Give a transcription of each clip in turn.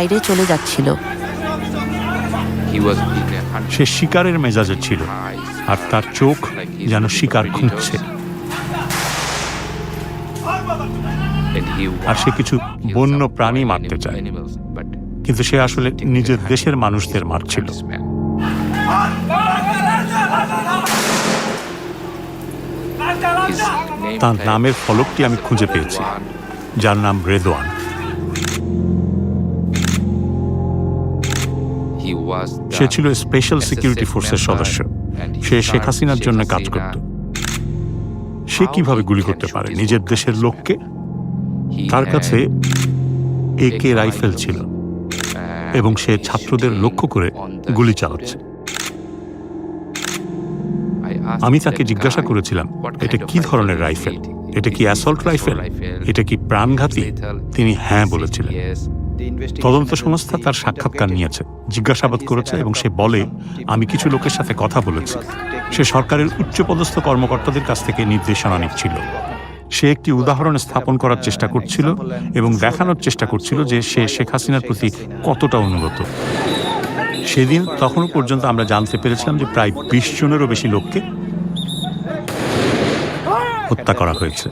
বাইরে চলে যাচ্ছিল। সে শিকারের মেজাজে ছিল আর তার চোখ যেন শিকার খুঁজছে। আর সে কিছু বন্য প্রাণী মারতে চায়। কিন্তু সে আসলে নিজের দেশের মানুষদের মারছিল। তার নামের ফলকটি আমি খুঁজে পেয়েছি। যার নাম রেদওয়ান সে ছিল স্পেশাল সিকিউরিটি ফোর্সের সদস্য। সে শেখ হাসিনার জন্য কাজ করত। সে কীভাবে গুলি করতে পারে নিজের দেশের লোককে? তার কাছে a একে রাইফেল ছিল এবং সে ছাত্রদের লক্ষ্য করে গুলি চালাচ্ছে। আমি তাকে জিজ্ঞাসা করেছিলাম এটা কি ধরনের রাইফেল? এটা কি অ্যাসল্ট রাইফেল? এটা কি প্রাণঘাতী? তিনি হ্যাঁ বলেছিলেন. তদন্ত সংস্থা তার সাক্ষাৎকার নিয়েছে জিজ্ঞাসাবাদ করেছে এবং সে বলে আমি কিছু লোকের সাথে কথা বলেছি। সে সরকারের উচ্চপদস্থ কর্মকর্তাদের কাছ থেকে নির্দেশনা নিচ্ছিল। সে একটি উদাহরণ স্থাপন করার চেষ্টা করছিল এবং দেখানোর চেষ্টা করছিল যে সে শেখ হাসিনার প্রতি কতটা অনুগত। সেদিন তখনও পর্যন্ত আমরা জানতে পেরেছিলাম যে প্রায় বিশ জনেরও বেশি লোককে হত্যা করা হয়েছে।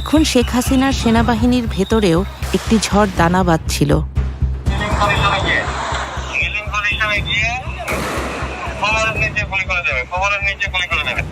এখন শেখ হাসিনার সেনাবাহিনীর ভেতরেও একটি ঝড় দানা বাঁধছিল। নিচে গুলি করে দেবে, খবরের নিচে গুলি করে দেবে।